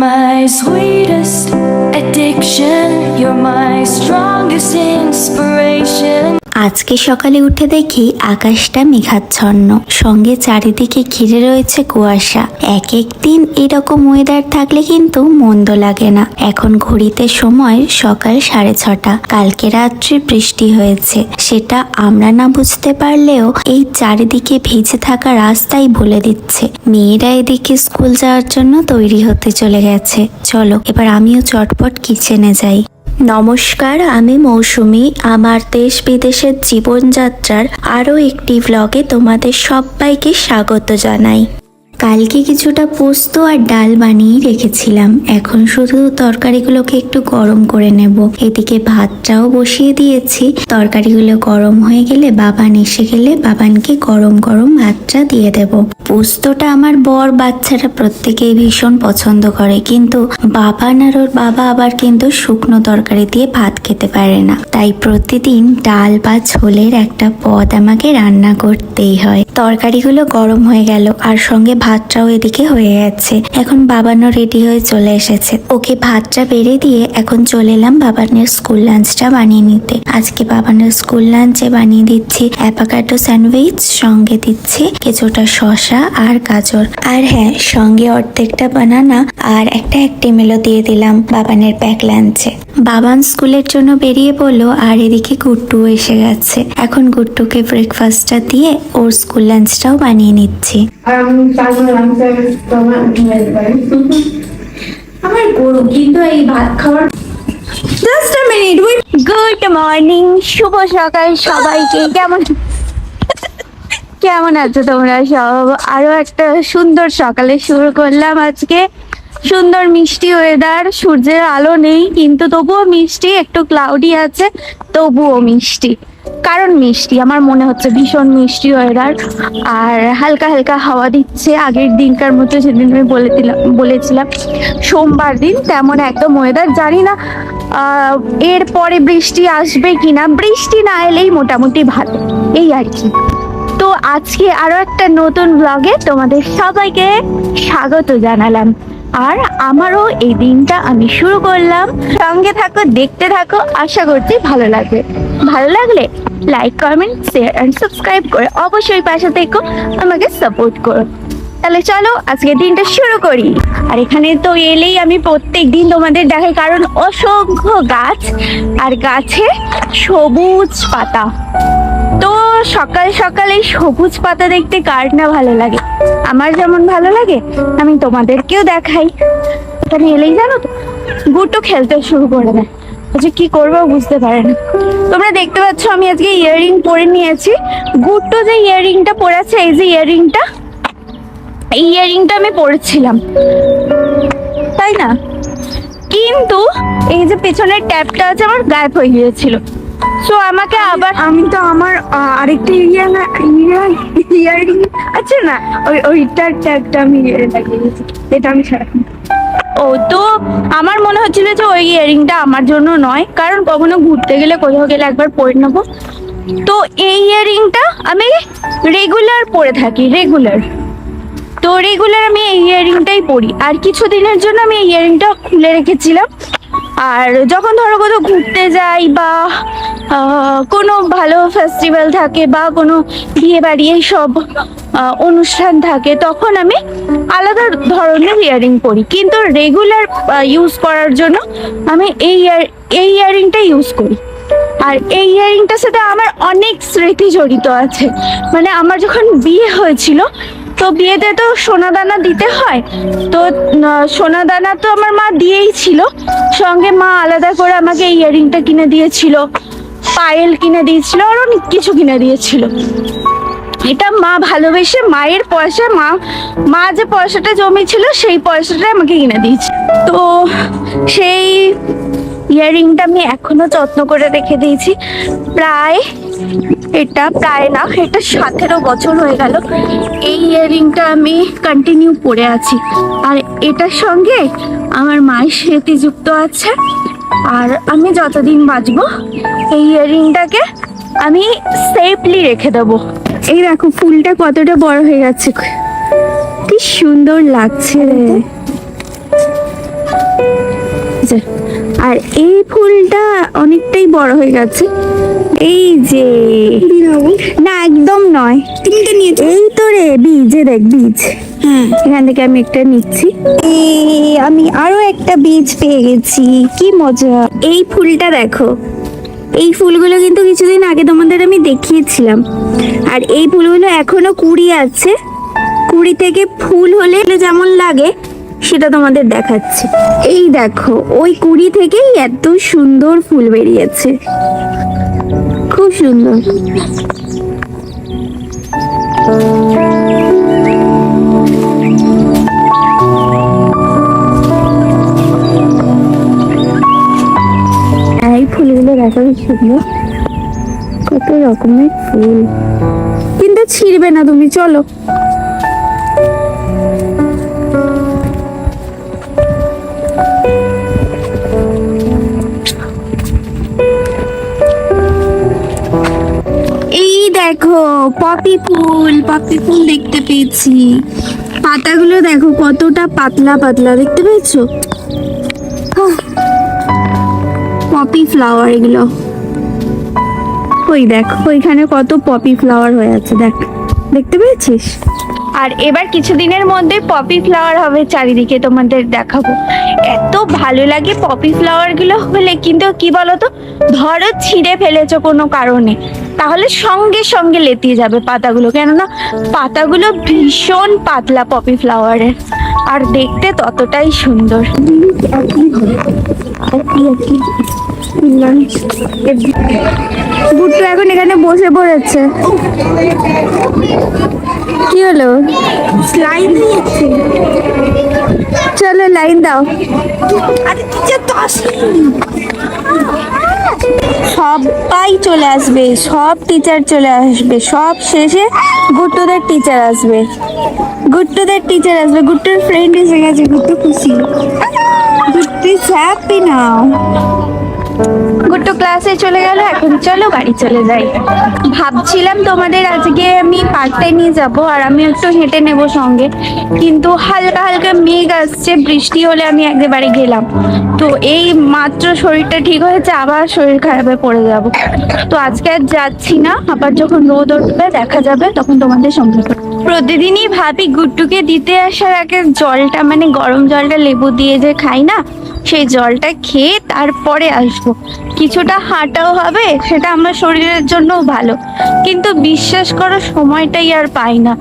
my sweetest addiction. You're my strongest inspiration. আজকে সকালে উঠে দেখি আকাশটা মেঘাচ্ছন্ন। সঙ্গে চারিদিকে ঘিরে রয়েছে কুয়াশা। এক এক দিন এরকম ওয়েদার থাকলে কিন্তু মন্দ লাগে না। এখন ঘড়িতে সময় সকাল সাড়ে ছটা। কালকে রাত্রে বৃষ্টি হয়েছে। সেটা আমরা না বুঝতে পারলেও এই চারিদিকে ভিজে থাকা রাস্তাই বলে দিচ্ছে। মেয়েরা এদিকে স্কুল যাওয়ার জন্য তৈরি হতে চলে গেছে। চলো, এবার আমিও চটপট কিচেনে যাই। নমস্কার আমি মৌসুমি। আমার দেশ বিদেশের জীবনযাত্রার আরও একটি ব্লগে তোমাদের সবাইকে স্বাগত জানাই। কালকে কিছুটা পোস্ত আর ডাল বানিয়ে রেখেছিলাম। এখন শুধু তরকারিগুলোকে একটু গরম করে নেব। এদিকে ভাতটাও বসিয়ে দিয়েছি। তরকারিগুলো গরম হয়ে গেলে বাবান এসে গেলে বাবানকে গরম গরম ভাতটা দিয়ে দেব। পোস্তটা আমার বর বাচ্চারা প্রত্যেকেই ভীষণ পছন্দ করে। কিন্তু বাবান আর ওর বাবা আবার কিন্তু শুকনো তরকারি দিয়ে ভাত খেতে পারে না। তাই প্রতিদিন ডাল বা ঝোলের একটা পদ আমাকে রান্না করতেই হয়। তরকারিগুলো গরম হয়ে গেল। আর সঙ্গে ভাতটাও এদিকে হয়ে গেছে। এখন বাবানও রেডি হয়ে চলে এসেছে। ওকে ভাতটা বেড়ে দিয়ে এখন চলে এলাম বাবানের স্কুল লাঞ্চটা বানিয়ে নিতে। আজকে বাবানের স্কুল লাঞ্চে বানিয়ে দিচ্ছি অ্যাপাকাটো স্যান্ডউইচ সঙ্গে দিচ্ছি কিছুটা শসা আর গাজর। আর হ্যাঁ সঙ্গে অর্ধেকটা বানানা আর একটা অ্যাক্টিমেলও দিয়ে দিলাম বাবানের প্যাক লাঞ্চে বাবান স্কুলের জন্য বেরিয়ে পড়ল আর এদিকে গুড্ডু এসে গেছে। এখন গুড্ডুকে ব্রেকফাস্টটা দিয়ে ওর স্কুল লাঞ্চটাও বানিয়ে নিচ্ছি। আমার গরু, কিন্তু এই ভাত খাওয়ার just a minute good morning শুভ সকাল সবাইকে, কেমন কেমন আছো তোমরা সব? আরও একটা সুন্দর সকালে শুরু করলাম আজকে। সুন্দর মিষ্টি ওয়েদার সূর্যের আলো নেই, কিন্তু তবুও মিষ্টি, একটু ক্লাউডি আছে, তবুও মিষ্টি। কারণ মিষ্টি আমার মনে হচ্ছে ভীষণ মিষ্টি ওয়েদার। আর হালকা হালকা হাওয়া দিচ্ছে আগের দিনকার মতো সেদিন আমি বলে দিলাম বলেছিলাম সোমবার দিন তেমন একদম ওয়েদার জানি না আহ, এরপরে বৃষ্টি আসবে কিনা বৃষ্টি না এলেই মোটামুটি ভালো এই আর কি। তো আজকে আরও একটা নতুন ব্লগে তোমাদের সবাইকে স্বাগত জানালাম। আর আমারও এই দিনটা আমি শুরু করলাম। সঙ্গে থাকো, দেখতে থাকো, আশা করছি ভালো লাগবে। ভালো লাগলে like comment share and subscribe করে অবশ্যই পাশে থেকো, আমাকে সাপোর্ট করো। তাহলে চলো আজকে দিনটা শুরু করি। আর এখানে তো এলেই আমি প্রত্যেক দিন তোমাদের দেখাই, কারণ অসংখ্য গাছ, আর গাছে সবুজ পাতা। তো সকাল সকাল এই সবুজ পাতা দেখতে কার না ভালো লাগে? আমার যেমন ভালো লাগে, আমি তোমাদেরকেও দেখাই। এখানে এলেই জানো তো গুটো খেলতে শুরু করে দেয়। আচ্ছা কি করব বুঝতে পারে না। তোমরা দেখতে পাচ্ছ, আমি আজকে ইয়াররিং পরে নিয়েছি। গুট্টো যে ইয়াররিংটা পরেছে এই যে ইয়াররিংটা এই ইয়াররিংটা আমি পরেছিলাম। তাই না? কিন্তু এই যে পেছনের ট্যাপটা আছে, আমার গায়েব হয়ে গিয়েছিল। সো আমাকে আবার? আমি তো আমার আরেকটা ইয়া না ইয়া ইয়ারিং আছে না? ওই ওইটার ট্যাগটা আমি লাগিয়েছি এটা আমি ছাড়া ও তো আমার মনে হচ্ছিল যে ওই ইয়ারিংটা আমার জন্য নয় কারণ কখনো ঘুরতে গেলে কোথাও গেলে একবার পরে নেব। তো এই ইয়ারিংটা আমি রেগুলার পরে থাকি রেগুলার তো রেগুলার আমি এই ইয়ারিংটাই পরি আর কিছু দিনের জন্য আমি এই ইয়ারিংটা খুলে রেখেছিলাম। আর যখন ধরো কোথাও ঘুরতে যাই বা কোনো ভালো ফেস্টিভ্যাল থাকে বা কোনো বিয়ে বাড়ি আহ, অনুষ্ঠান থাকে তখন আমি আলাদা ধরনের ইয়ারিং পরি। কিন্তু রেগুলার ইউজ করার জন্য আমি এই ইয়ার এই ইয়ারিংটা ইউজ করি। আর এই ইয়ারিংটার সাথে আমার অনেক স্মৃতি জড়িত আছে। মানে আমার যখন বিয়ে হয়েছিল তো বিয়েতে তো সোনা দানা দিতে হয় তো সোনা দানা তো আমার মা দিয়েই ছিল। সঙ্গে মা আলাদা করে আমাকে এই ইয়ারিংটা কিনে দিয়েছিল। পায়েল কিনে দিয়েছিল আর অনেক কিছু কিনে দিয়েছিল। এটা মা ভালোবেসে মায়ের পয়সা, মা মা যে পয়সাটা জমেছিল সেই পয়সাটা আমাকে কিনে দিয়েছে। তো সেই ইয়াররিংটা আমি এখনও যত্ন করে রেখে দিয়েছি। প্রায় এটা, প্রায় না, এটা সতেরো বছর হয়ে গেল। এই ইয়াররিংটা আমি কন্টিনিউ পরে আছি। আর এটার সঙ্গে আমার মায়ের স্মৃতি যুক্ত আছে। আর আমি যতদিন বাঁচবো, এই ইয়াররিংটাকে আমি সেফলি রেখে দেবো। এই দেখো, ফুলটা কতটা বড় হয়ে গেছে কি সুন্দর লাগছে রে। আর এই ফুলটা অনেকটাই বড় হয়ে গেছে। এই যে না একদম নয়। তিনটে নিয়ে এই তো রে বীজে দেখ বীজ। হ্যাঁ। এখান থেকে আমি একটা নিচ্ছি। আমি আরও একটা বীজ পেয়ে গেছি। কি মজা। এই ফুলটা দেখো। এই ফুলগুলো কিন্তু কিছুদিন আগে তোমাদের আমি দেখিয়েছিলাম। আর এই ফুলগুলো এখনও কুড়ি আছে। কুড়ি থেকে ফুল হলে যেমন লাগে সেটা তোমাদের দেখাচ্ছে। এই দেখো, ওই কুড়ি থেকেই এত সুন্দর ফুল বেরিয়েছে। খুব সুন্দর। এই ফুলগুলো সুন্দর। কত রকমের ফুল। কিন্তু ছিঁড়বে না তুমি, চলো। দেখো পপি ফুল পপি ফুল দেখতে পেয়েছি। পাতাগুলো দেখো, কতটা পাতলা পাতলা, দেখতে পেয়েছ? পপি ফ্লাওয়ার এগুলো। ওই দেখ, ওইখানে কত পপি ফ্লাওয়ার হয়ে আছে, দেখ। দেখতে পেয়েছিস? আর এবার কিছুদিনের মধ্যে পপি ফ্লাওয়ার হবে চারিদিকে তোমাদের দেখাবো। এত ভালো লাগে পপি ফ্লাওয়ারগুলো হলে, কিন্তু কি বলতো? ধরো ছিঁড়ে ফেলেছো কোনো কারণে, তাহলে সঙ্গে সঙ্গে লেতিয়ে যাবে পাতাগুলো। কেননা পাতাগুলো ভীষণ পাতলা পপি ফ্লাওয়ারের আর দেখতে ততটাই সুন্দর। গুট্টু এখন এখানে বসে পড়েছে। কি হলো? লাইন দিয়েছে। চলো লাইন দাও। আরে টিচার তো আসেনি সবাই চলে আসবে সব টিচার চলে আসবে সব শেষে গুট্টুদের টিচার আসবে। গুট্টুদের টিচার আসবে গুট্টুর ফ্রেন্ড এসে গেছে গুট্টু খুশি। গুট্টু হ্যাপি নাও গুট্টু ক্লাসে চলে গেল, এখন চলো বাড়ি চলে যাই। ভাবছিলাম তোমাদের আজকে আমি পার্কটা নিয়ে যাব, আর আমি একটু হেঁটে নেব সঙ্গে। কিন্তু হালকা হালকা মেঘ আসছে, বৃষ্টি হলে আমি একেবারে গেলাম। তো এই মাত্র শরীরটা ঠিক হয়েছে, আবার শরীর খারাপে পড়ে যাব। তো আজকে আর যাচ্ছি না, আবার যখন রোদ উঠবে, দেখা যাবে, তখন তোমাদের সঙ্গে প্রতিদিনই ভাবি গুট্টুকে দিতে আসার আগে জলটা মানে গরম জলটা লেবু দিয়ে যে খাই না সেই জলটা খেয়ে তারপরে আসব। কিছুটা হাঁটাও হবে, সেটা আমার শরীরের জন্যও ভালো। কিন্তু বিশ্বাস করো, সময়টাই আর পাই না।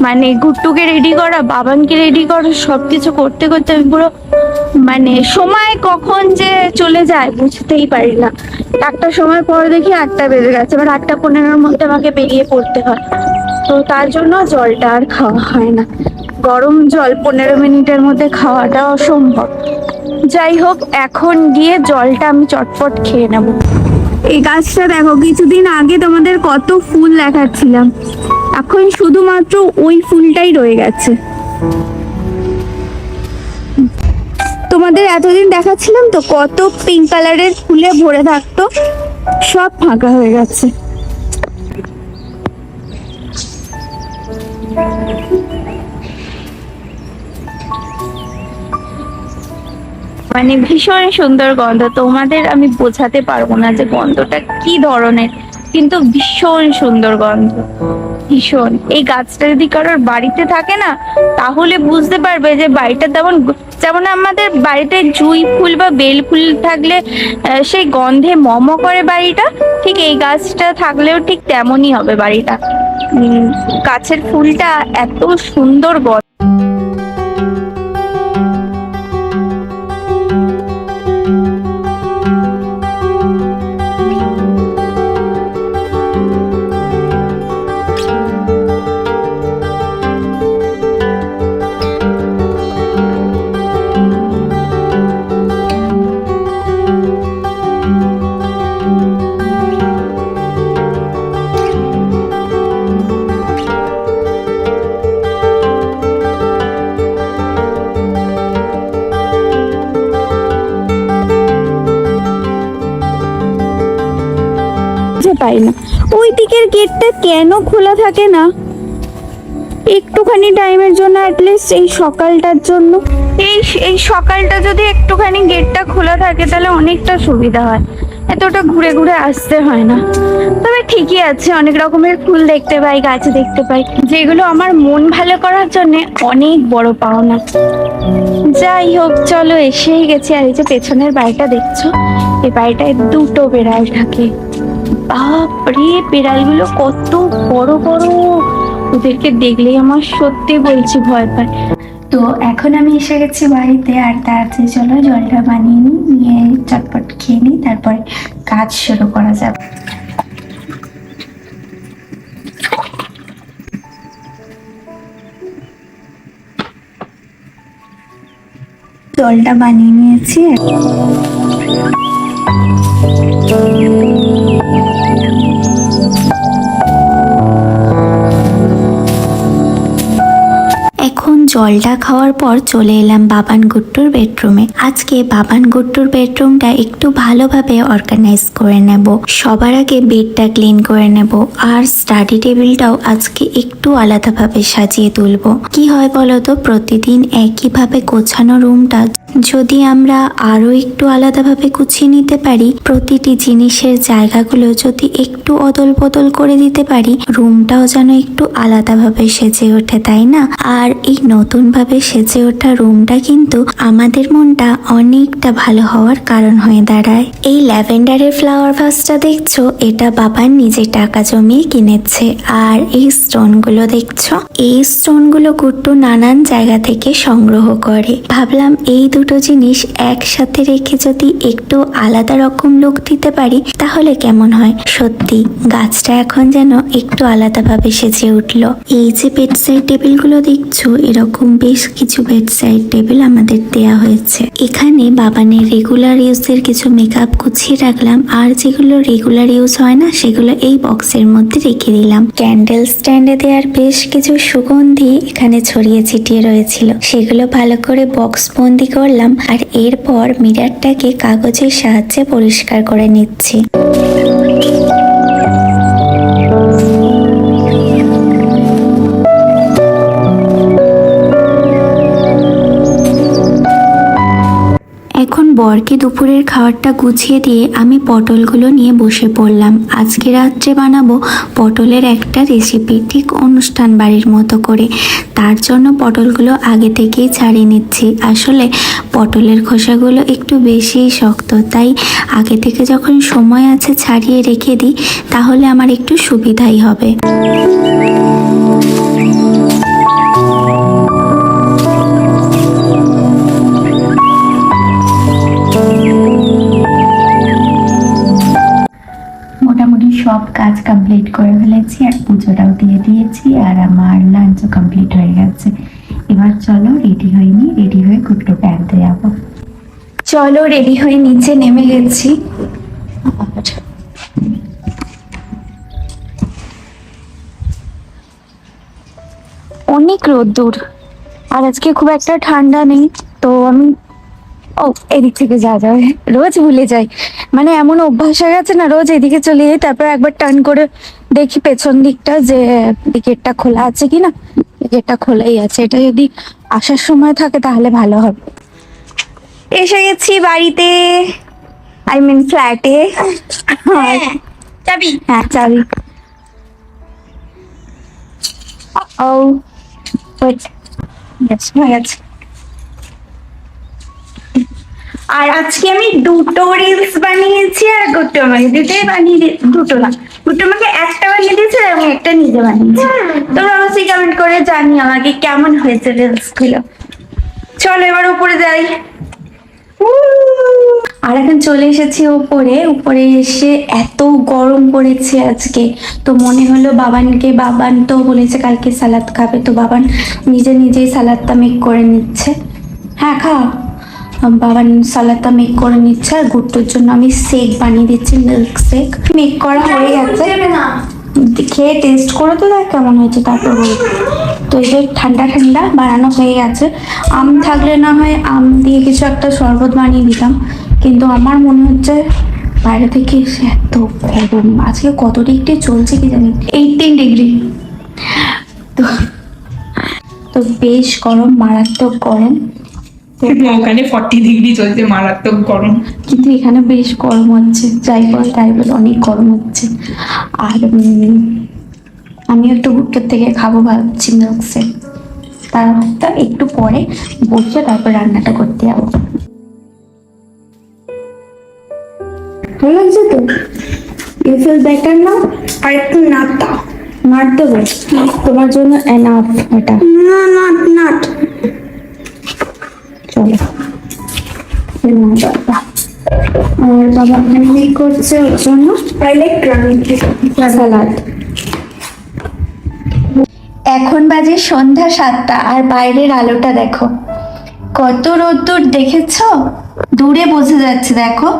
মানে গুট্টুকে রেডি করা, বাবানকে রেডি করা সব কিছু করতে করতে আমি পুরো মানে সময় কখন যে চলে যায় বুঝতেই পারি না। একটা সময় পর দেখি আটটা বেজে গেছে, এবার আটটা পনেরোর মধ্যে আমাকে বেরিয়ে পড়তে হয়। তো তার জন্য জলটা আর খাওয়া হয় না। গরম জল পনেরো মিনিটের মধ্যে খাওয়াটা অসম্ভব। যাই হোক, এখন গিয়ে জলটা আমি চটপট খেয়ে নেব। এই গাছটা দেখো, কিছুদিন আগে তোমাদের কত ফুল দেখাচ্ছিলাম। এখন শুধুমাত্র ওই ফুলটাই রয়ে গেছে। তোমাদের এতদিন দেখাচ্ছিলাম তো, কত পিঙ্ক কালারের ফুলে ভরে থাকতো, সব ফাঁকা হয়ে গেছে। মানে ভীষণ সুন্দর গন্ধ। তোমাদের আমি বোঝাতে পারব না যে গন্ধটা কি ধরনের, কিন্তু ভীষণ সুন্দর গন্ধ। ভীষণ। এই গাছটা যদি কারোর বাড়িতে থাকে না, তাহলে বুঝতে পারবে যে বাড়িটা তেমন যেমন আমাদের বাড়িতে জুই ফুল বা বেল ফুল থাকলে সেই গন্ধে মম করে বাড়িটা, ঠিক এই গাছটা থাকলেও ঠিক তেমনই হবে বাড়িটা। গাছের ফুলটা এত সুন্দর গন্ধ গেটটা কেন খোলা থাকে না? একটুখানি টাইমের জন্য অ্যাটলিস্ট এই সকালটার জন্য। এই এই সকালটা যদি একটুখানি গেটটা খোলা থাকে তাহলে অনেকটা সুবিধা হয়। এতটা ঘুরে ঘুরে আসতে হয় না। তবে ঠিকই আছে, অনেক রকমের ফুল দেখতে পাই, গাছ দেখতে পাই। যেগুলো আমার মন ভালো করার জন্য অনেক বড় পাওনা। যাই হোক, চলো এসেই গেছি। আর এই যে পেছনের বাড়িটা দেখছ, এই বাড়িটায় দুটো বেড়াল থাকে। বাপরে বিড়ালগুলো কত বড় বড়। ওদেরকে দেখলেই আমার সত্যি বলছি ভয় পায়। তো এখন আমি এসে গেছি বাড়িতে আর তাড়াতাড়ি চলো, জলটা বানিয়ে নিই, নিয়ে চটপট খেয়ে নিই, তারপরে কাজ শুরু করা যাবে। জলটা বানিয়ে নিয়েছি। জলটা খাওয়ার পর চলে এলাম বাবান গুট্টুর বেডরুমে। আজকে বাবান গুট্টুর বেডরুমটা একটু ভালোভাবে অর্গানাইজ করে নেব। সবার আগে বেডটা ক্লিন করে নেব। আর স্টাডি টেবিলটাও আজকে একটু আলাদাভাবে সাজিয়ে তুলবো। কি হয় বলতো, প্রতিদিন একইভাবে গোছানো রুমটা যদি আমরা আরও একটু আলাদাভাবে গুছিয়ে নিতে পারি, প্রতিটি জিনিসের জায়গাগুলো যদি একটু অদল বদল করে দিতে পারি রুমটাও যেন একটু আলাদাভাবে সেজে ওঠে, তাই না? আর এই নতুন ভাবে সেজে ওঠা রুমটা কিন্তু আমাদের মনটা অনেকটা ভালো হওয়ার কারণ হয়ে দাঁড়ায়। এই ল্যাভেন্ডারের ফ্লাওয়ার ভাসটা দেখছ? এটা বাবার নিজের টাকা জমিয়ে কিনেছে। আর এই স্টোনগুলো দেখছ? এই স্টোনগুলো গুট্টু নানান জায়গা থেকে সংগ্রহ করে। ভাবলাম এই দুটো জিনিস একসাথে রেখে যদি একটু আলাদা রকম লুক দিতে পারি, তাহলে কেমন হয়? সত্যি, গাছটা এখন যেন একটু আলাদাভাবে সেজে উঠল। এই যে বেডসাইড টেবিলগুলো দেখছ, এরকম বেশ কিছু বেডসাইড টেবিল আমাদের দেয়া হয়েছে। এখানে বাবানের রেগুলার ইউজের কিছু মেকআপ গুছিয়ে রাখলাম। আর যেগুলো রেগুলার ইউজ হয় না, সেগুলো এই বক্সের মধ্যে রেখে দিলাম। ক্যান্ডেল স্ট্যান্ডে দেওয়ার বেশ কিছু সুগন্ধি এখানে ছড়িয়ে ছিটিয়ে রয়েছিল। সেগুলো ভালো করে বক্স বন্দি করলাম। আর এরপর মিরারটাকে কাগজের সাহায্যে পরিষ্কার করে নিচ্ছি। বরকে দুপুরের খাবারটা গুছিয়ে দিয়ে আমি পটলগুলো নিয়ে বসে পড়লাম। আজকে রাত্রে বানাবো পটলের একটা রেসিপি ঠিক অনুষ্ঠান বাড়ির মতো করে। তার জন্য পটলগুলো আগে থেকেই ছাড়িয়ে নিচ্ছি। আসলে পটলের খোসাগুলো একটু বেশিই শক্ত, তাই আগে থেকে যখন সময় আছে ছাড়িয়ে রেখে দিই, তাহলে আমার একটু সুবিধাই হবে। কাজ কমপ্লিট করে ফেলেছি আর পুজোটাও দিয়ে দিয়েছি আর আমার লাঞ্চও কমপ্লিট হয়ে গেছে। এবার চলো রেডি হয়নি রেডি হয়ে কুট্টুকে আনতে যাব। চলো রেডি হয়ে নিচে নেমে গেছি। অনেক রোদ্দুর। আর আজকে খুব একটা ঠান্ডা নেই, তো আমি ও এদিক থেকে যা যাবে রোজ ভুলে যাই। মানে এমন অভ্যাস হয়ে গেছে না রোজ এদিকে চলে যাই তারপর একবার টার্ন করে দেখি পেছন দিকটা যে গেটটা খোলা আছে কিনা গেটটা খোলাই আছে। এটা যদি আসার সময় থাকে তাহলে ভালো হবে। এসে গেছি বাড়িতে। আই মিন ফ্ল্যাটে চাবি। হ্যাঁ চাবি। ও ওয়েট হয়ে গেছে। আর আজকে আমি দুটো রিলস বানিয়েছি আর গুট্টু আমাকে দুটোই বানিয়ে দুটো না গুট্টু আমাকে একটা বানিয়ে দিয়েছে আর আমি একটা নিজে বানিয়েছি। তোমরা অবশ্যই কমেন্ট করে জানি আমাকে কেমন হয়েছে রিলসগুলো। চলো এবার উপরে যাই। আর এখন চলে এসেছি উপরে উপরে এসে এত গরম পড়েছে আজকে। তো মনে হলো বাবানকে, বাবান তো বলেছে কালকে সালাদ খাবে, তো বাবান নিজে নিজেই সালাদটা মেক করে নিচ্ছে। হ্যাঁ খা বাবান সালাদটা মেক করে নিচ্ছে আর গুট্টুর জন্য আমি শেক বানিয়ে দিচ্ছি মিল্ক শেক মেক করা হয়ে গেছে। খেয়ে টেস্ট করে তো দেখ কেমন হয়েছে তারপর তো এই যে ঠান্ডা ঠান্ডা বানানো হয়ে গেছে। আম থাকলে না হয় আম দিয়ে কিছু একটা শরবত বানিয়ে দিতাম। কিন্তু আমার মনে হচ্ছে বাইরে থেকে এসে এত গরম। আজকে কত ডিগ্রি চলছে কি জানি। এইটিন ডিগ্রি তো তো বেশ গরম মারাত্মক গরম। ওখানে ফর্টি ডিগ্রি চলছে মারাত্মক গরম। কিন্তু এখানে বেশ গরম হচ্ছে যাই বল তাই বল অনেক গরম হচ্ছে। আর আমি একটু থেকে খাব ভাবছি তার একটু পরে বসে তারপর রান্নাটা করতে যাব। ভালো লাগছে তো? ইউ ফিল বেটার না? আর একটু নাট দাও। নাট দেবো। তোমার জন্য এনাফ এটা। না নাট নাট। এখন বাজে সন্ধ্যা সাতটা, আর বাইরের আলোটা দেখো। কত রোদ্দুর দেখেছ? দূরে বোঝা যাচ্ছে, দেখো।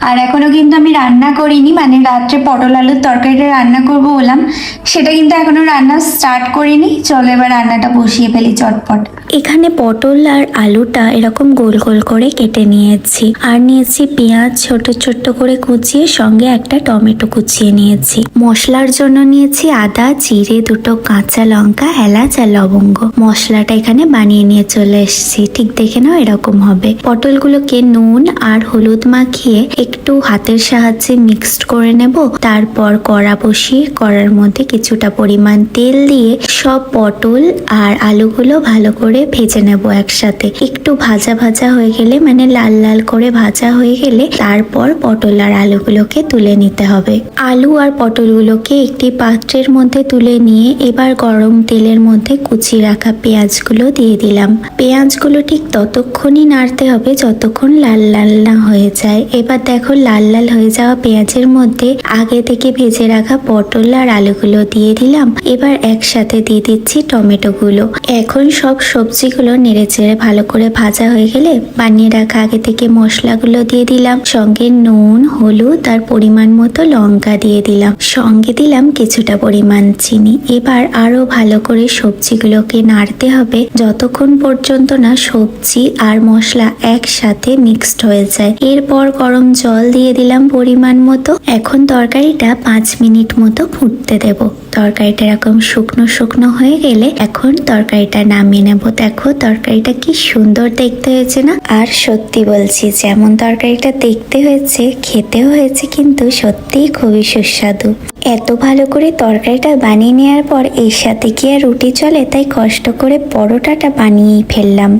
আর এখনও কিন্তু আমি রান্না করিনি মানে রাত্রে পটল আলুর তরকারিটা রান্না করব বললাম। সেটা কিন্তু এখনও রান্না স্টার্ট করিনি। চলো এবার রান্নাটা বসিয়ে ফেলি চটপট। এখানে পটল আর আলুটা এরকম গোল গোল করে কেটে নিয়েছি। আর নিয়েছি পেঁয়াজ ছোট ছোট করে কুচিয়ে সঙ্গে একটা টমেটো কুচিয়ে নিয়েছি। মশলার জন্য নিয়েছি আদা, জিরে, দুটো কাঁচা লঙ্কা, এলাচ আর লবঙ্গ। মশলাটা এখানে বানিয়ে নিয়ে চলে এসেছি। ঠিক দেখে নাও এরকম হবে। পটলগুলোকে নুন আর হলুদ মাখিয়ে একটু হাতের সাহায্যে মিক্সড করে নেব। তারপর কড়া বসিয়ে কড়ার মধ্যে কিছুটা পরিমাণ তেল দিয়ে সব পটল আর আলুগুলো ভালো করে ভেজে নেব একসাথে। একটু ভাজা ভাজা হয়ে গেলে মানে লাল লাল করে ভাজা হয়ে গেলে, তারপর পটল আর আলুগুলোকে তুলে নিতে হবে। আলু আর পটলগুলোকে একটি পাত্রের মধ্যে তুলে নিয়ে, এবার গরম তেলের মধ্যে কুচি রাখা পেঁয়াজগুলো দিয়ে দিলাম। পেঁয়াজগুলো ঠিক ততক্ষণই নাড়তে হবে, যতক্ষণ লাল লাল না হয়ে যায়। এবার দেখো, লাল লাল হয়ে যাওয়া পেঁয়াজের মধ্যে আগে থেকে ভেজে রাখা পটল আর আলুগুলো দিয়ে দিলাম। এবার একসাথে দিয়ে দিচ্ছি টমেটোগুলো। এখন সব সবজিগুলো নেড়ে চেড়ে ভালো করে ভাজা হয়ে গেলে বানিয়ে রাখা আগে থেকে মশলাগুলো দিয়ে দিলাম। সঙ্গে নুন, হলুদ আর পরিমাণ মতো লঙ্কা দিয়ে দিলাম। সঙ্গে দিলাম কিছুটা পরিমাণ চিনি। এবার আরও ভালো করে সবজিগুলোকে নাড়তে হবে। যতক্ষণ পর্যন্ত না সবজি আর মশলা একসাথে মিক্সড হয়ে যায়। এরপর গরম জল দিয়ে দিলাম পরিমাণ মতো। এখন তরকারিটা পাঁচ মিনিট মতো ফুটতে দেব। তরকারিটা এরকম শুকনো শুকনো হয়ে গেলে এখন তরকারিটা নামিয়ে নেব। দেখো তরকারিটা কি সুন্দর দেখতে হয়েছে না? আর সত্যি বলছি, যেমন তরকারিটা দেখতে হয়েছে, খেতেও হয়েছে, কিন্তু সত্যিই খুবই সুস্বাদু। এত ভালো করে তরকারিটা বানিয়ে নেওয়ার পর এর সাথে কি আর রুটি চলে? তাই কষ্ট করে পরোটাটা বানিয়েই ফেললাম।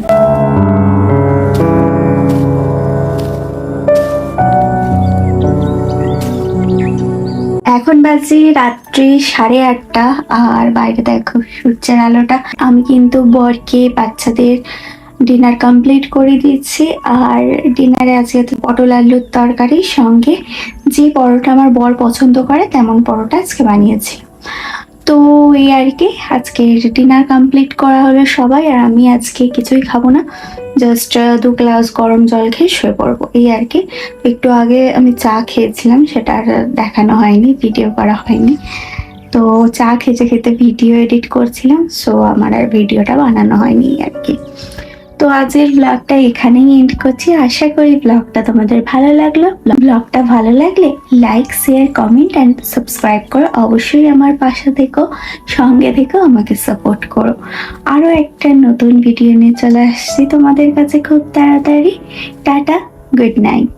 এখন বাজে রাত্রি সাড়ে আটটা, আর বাইরে দেখো সূর্যের আলোটা। আমি কিন্তু বরকে বাচ্চাদের ডিনার কমপ্লিট করে দিচ্ছি আর ডিনারে আজকে পটল আলুর তরকারি সঙ্গে। যে পরোটা আমার বর পছন্দ করে, তেমন পরোটা আজকে বানিয়েছি। তো এই আর কি, আজকে ডিনার কমপ্লিট করা হলো সবাই, আর আমি আজকে কিছুই খাব না জাস্ট দু গ্লাস গরম জল খেয়ে শুয়ে পড়ব, এই আর কি। একটু আগে আমি চা খেয়েছিলাম, সেটা আর দেখানো হয়নি ভিডিও করা হয়নি। তো চা খেতে খেতে ভিডিও এডিট করছিলাম সো আমার আর ভিডিওটা বানানো হয়নি আর কি। তো আজের ব্লগটা এখানেই এন্ড করছি। আশা করি ব্লগটা তোমাদের ভালো লাগল। ব্লগটা ভালো লাগলে like share comment and subscribe করো। অবশ্যই আমার পাশে থেকো, সঙ্গে থেকো, আমাকে সাপোর্ট করো। আরও একটা নতুন ভিডিও নিয়ে চলে আসছি তোমাদের কাছে খুব তাড়াতাড়ি। Tata good night